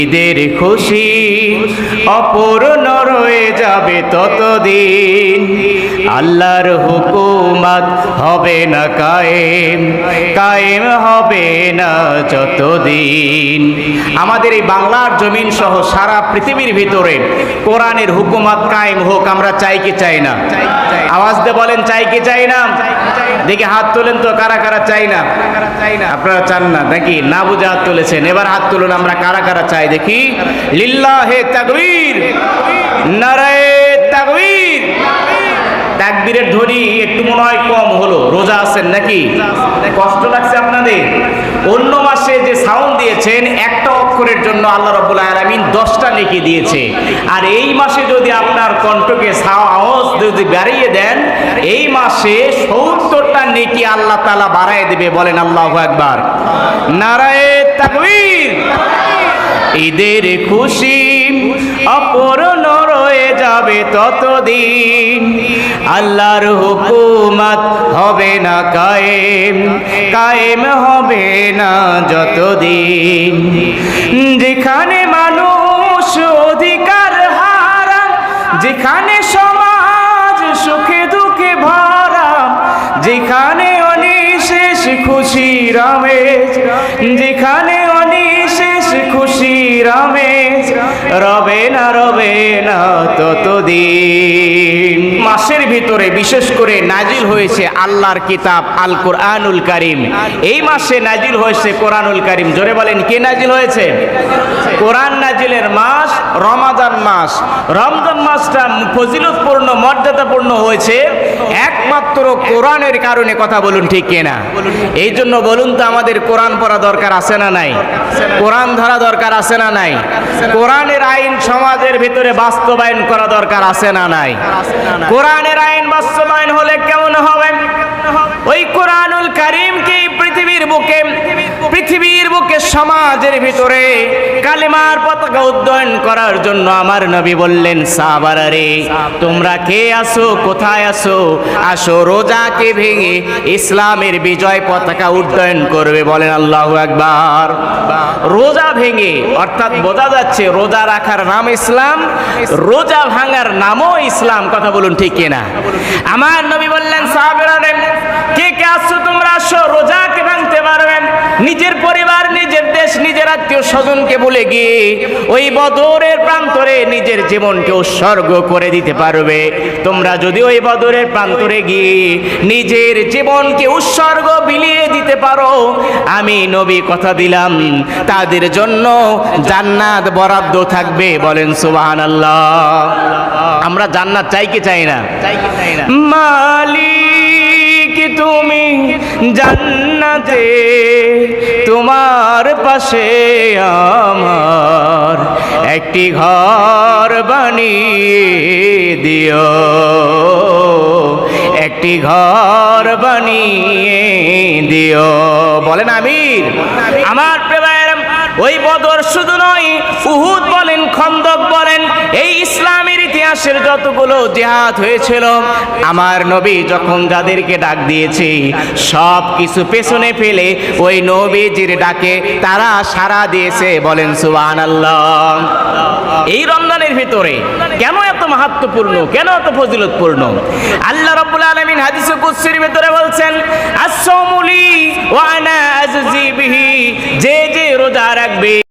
ঈদের খুশি, অপূর্ণ রয়ে যাবে ততদিন। আল্লাহর হুকুমাত হবে না কায়েম কায়েম হবে না যতদিন। আমাদের এই বাংলার জমিন সহ সারা পৃথিবীর ভিতরে কোরআনের হুকুমাত কায়েম হোক, আমরা চাই কি চাই না? আওয়াজ দিয়ে বলেন, চাই কি চাই না? দেখি হাত তোলেন তো, কারা কারা চাই না? আপনারা চান না নাকি? না বুঝে হাত তুলেছেন, এবার হাত তুলুন, আমরা কারা কারা চাই দেখি। লিল্লাহে তাকবীর। নারায়ে তাকবীর। তাকবীরের ধ্বনি একটু মনে হয় কম হলো। রোজা আছেন নাকি? কষ্ট লাগছে আপনাদের? অন্য মাসে যে সাউন্ড দিয়েছেন, একটা অক্ষরের জন্য আল্লাহ রব্বুল আলামিন দশটা নেকি দিয়েছে। আর এই মাসে যদি আপনার কণ্ঠকে সাও আওয়াজ যদি বাড়িয়ে দেন, এই মাসে সত্তরটা নেকি আল্লাহ তালা বাড়ায় দেবে বলেন আল্লাহ একবার নারায়ে তাকবীর। ঈদের খুশি অপূর্ণ রয়ে যাবে ততদিন। আল্লাহর হুকুমত হবে না কায়েম কায়েম হবে না যতদিন। যেখানে মানুষ অধিকার হারা, যেখানে সমাজ সুখে দুঃখে ভরা, যেখানে অনিশেষ খুশি রামেশ যেখানে অনিশেষ খুশি রামেশ রবে না রবে না ততদিন। মাসের ভিতরে বিশেষ করে নাজিল হয়েছে আল্লাহর কিতাব আল কোরআনুল কারিম। এই মাসে নাজিল হয়েছে কোরআনুল কারিম। জোরে বলেন, কে নাজিল হয়েছে? কোরআন নাজিলের মাস, রমাদান মাস। রমজান মাসটা ফজিলতপূর্ণ, মর্যাদাপূর্ণ হয়েছে একমাত্র কোরআনের কারণে কথা বলুন ঠিক কিনা? এই জন্য বলুন তো আমাদের কোরআন পড়া দরকার আছে না নাই? কোরআন ধরা দরকার আছে না নাই? কোরআনের আইন সমাজের ভিতরে বাস্তবায়ন করা দরকার আছে না নাই? কোরআনের আইন বাস্তবায়ন হলে কেমন হবে? ওই কোরআনুল কারিমকে পৃথিবীর বুকে পৃথিবীর বুকে সমাজের ভিতরে কালিমার পতাকা উদ্যয়ন করার জন্য আমার নবী বললেন সাবারারে তোমরা কে আসো কোথায় আসো আসো, রোজাকে ভেঙে ইসলামের বিজয় পতাকা উড্ডয়ন করবে। বলেন আল্লাহ একবার রোজা ভেঙে, অর্থাৎ বোঝা যাচ্ছে রোজা রাখার নাম ইসলাম, রোজা ভাঙার নামও ইসলাম। কথা বলুন ঠিক কিনা? আমার নবী বললেন সাহাবেরারে কে কে আসছো তোমরা আসো পারবেন নিজের পরিবার নিজের দেশ নিজের আত্মীয় স্বজনকে বলে গিয়ে ওই বদরের প্রান্তরে নিজের জীবনকে উৎসর্গ করে দিতে পারবে। তোমরা যদি ওই বদরের প্রান্তরে গিয়ে নিজের জীবনকে উৎসর্গ বিলিয়ে দিতে পারো আমি নবী কথা দিলাম তাদের জন্য জান্নাত বরাদ্দ থাকবে বলেন সুবাহান আমরা জান্নাত চাই কি চাই না? চাই কি চাই না? মালিক তুমি জান্নাতে তোমার পাশে আমার একটি ঘর বানিয়ে দিও। একটি ঘর বানিয়ে দিও। বলেন আমির আমার প্রেমায় ওই বদর শুধু নয় উহুদ বলেন খন্দক বলেন এই ইসলামের ইতিহাসের যতগুলো জেহাদ হয়েছিল, আমার নবী যখন যাদেরকে ডাক দিয়েছে, সব কিছু পেছনে ফেলে ওই নবীজির ডাকে তারা সারা দিয়েছে, বলেন সুবান এই রমজানের ভিতরে কেন এত মাহাত্মপূর্ণ, কেন এত ফজিলতপূর্ণ? আল্লাহ রব্বুল আলমিন হাদিসে কুৎসির ভিতরে বলছেন আসসামুলি ওয়ানা আজজি বিহি, যে যে রোজা রাখবে